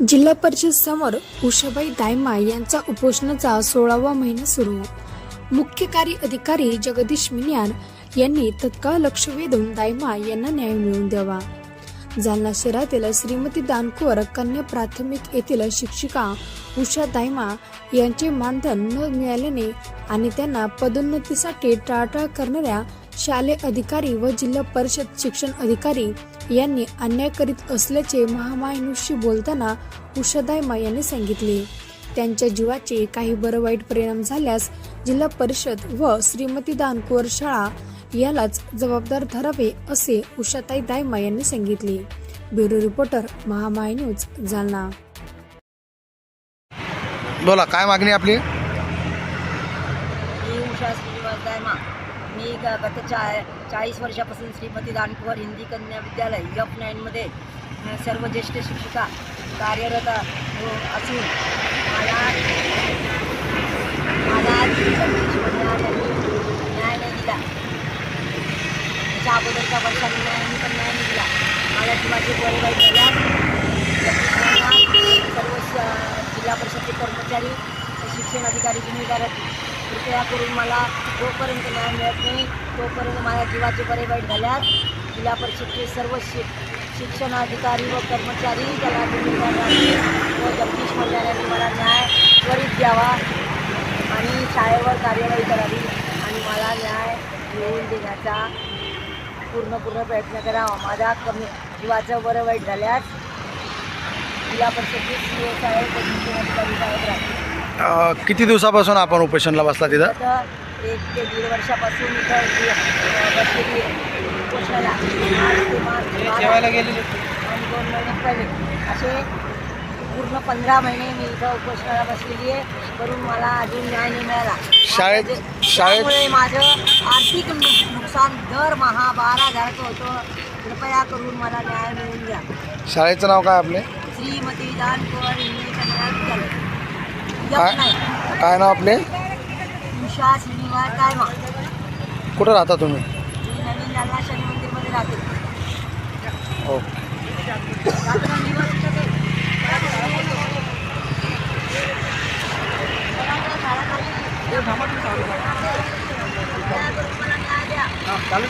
जिल्हा परिषद समोर उषाबाई दायमा यांचा उपोषणाचा सोळावा महिना सुरू. मुख्य कार्य अधिकारी जगदीश मिन्यान यांनी तत्काळ लक्ष वेधून दायमा यांना न्याय मिळवून द्यावा. जालना शहरातील श्रीमती दानकोर कन्या प्राथमिक येथील शिक्षिका उषा दायमा यांचे मानधन न मिळाल्याने आणि त्यांना पदोन्नतीसाठी टाळटाळ करणाऱ्या शालेय अधिकारी व जिल्हा परिषद शिक्षण अधिकारी यांनी अन्याय करीत असल्याचे महामायनुशी बोलताना उषा दायमा यांनी सांगितले. त्यांच्या जीवाचे काही बरं वाईट परिणाम झाल्यास जिल्हा परिषद व श्रीमती दानकुवर शाळा यालाच जबाबदार धरावे असे उषाताई दायमा यांनी सांगितले. Bureau reporter महामाय news Jalna. बोला काय मागणी आपली? मी ग गत चा चाळीस वर्षापासून श्रीमती दानकुवर हिंदी कन्या विद्यालय यफ नाईनमध्ये सर्व ज्येष्ठ शिक्षिका कार्यरत असून मला मला न्याय नाही दिला. त्याच्या अगोदरच्या वर्षांनी न्यायाने पण न्याय नाही दिला. माझ्या जीवाचे गोरेबाई सर्व जिल्हा परिषदचे कर्मचारी शिक्षण अधिकारी जिम्मेदार कृपया करून मला जोपर्यंत न्याय मिळत नाही तोपर्यंत माझ्या जीवाचे बरे वाईट झाल्यास जिल्हा परिषदचे सर्व शि शिक्षण अधिकारी व कर्मचारी त्याला व जगदीश मंडळाने मला न्याय त्वरित द्यावा आणि शाळेवर कार्यवाही करावी आणि मला न्याय मिळवून देण्याचा पूर्ण पूर्ण प्रयत्न करावा. माझ्या कमी जीवाचं बरं वाईट झाल्यास जिल्हा परिषदचे सी एस आहे शिक्षण अधिकारी साहेब राहतील. किती दिवसापासून आपण उपोषणला बसला तिथं? एक ते दीड वर्षापासून इथं बसलेली ते मार्च जेवायला गेलेले आणि दोन महिने पहिले. असे पूर्ण पंधरा महिने मी इथं उपोषणाला बसलेली आहे. करून मला अजून न्याय नाही मिळाला. शाळेत- त्यामुळे माझं आर्थिक नुकसान दरमहा बारा हजाराचं होतं. कृपया करून मला न्याय मिळवून द्या. शाळेचं नाव काय आपले? श्रीमती दानकोर इंग्लिश काय नाव आपले? उषा श्रीनिवास दायमा कुठं राहता तुम्ही? मी नवीन जालना शनी मंदिरमध्ये राहते. ओके रात्रंदिवस इथं ते- चालू